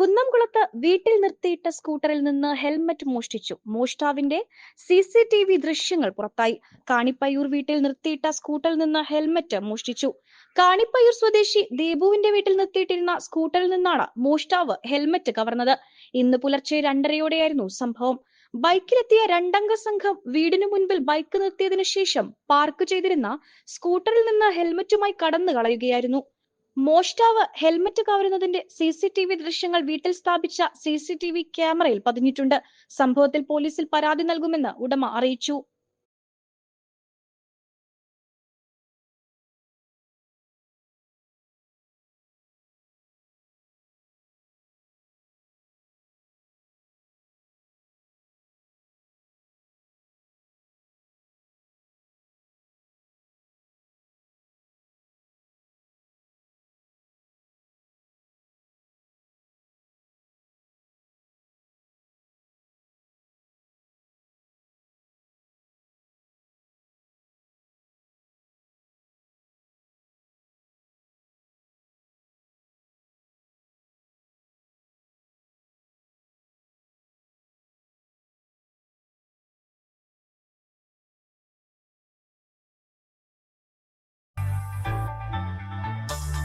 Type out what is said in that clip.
കുന്നംകുളത്ത് വീട്ടിൽ നിർത്തിയിട്ട സ്കൂട്ടറിൽ നിന്ന് ഹെൽമറ്റ് മോഷ്ടിച്ചു. മോഷ്ടാവിന്റെ സി സി ടി വി ദൃശ്യങ്ങൾ പുറത്തായി. കാണിപ്പയ്യൂർ വീട്ടിൽ നിർത്തിയിട്ട സ്കൂട്ടറിൽ നിന്ന് ഹെൽമറ്റ് മോഷ്ടിച്ചു. കാണിപ്പയ്യൂർ സ്വദേശി ദീപുവിന്റെ വീട്ടിൽ നിർത്തിയിട്ടിരുന്ന സ്കൂട്ടറിൽ നിന്നാണ് മോഷ്ടാവ് ഹെൽമറ്റ് കവർന്നത്. ഇന്ന് പുലർച്ചെ രണ്ടരയോടെയായിരുന്നു സംഭവം. ബൈക്കിലെത്തിയ രണ്ടംഗ സംഘം വീടിനു മുൻപിൽ ബൈക്ക് നിർത്തിയതിനു ശേഷം പാർക്ക് ചെയ്തിരുന്ന സ്കൂട്ടറിൽ നിന്ന് ഹെൽമറ്റുമായി കടന്നു കളയുകയായിരുന്നു മോഷ്ടാവ് ഹെൽമറ്റ് കവരുന്നതിന്റെ സി സി ടി വി ദൃശ്യങ്ങൾ വീട്ടിൽ സ്ഥാപിച്ച സി സി ടി വി ക്യാമറയിൽ പതിഞ്ഞിട്ടുണ്ട്. സംഭവത്തിൽ പോലീസിൽ പരാതി നൽകുമെന്ന് ഉടമ അറിയിച്ചു.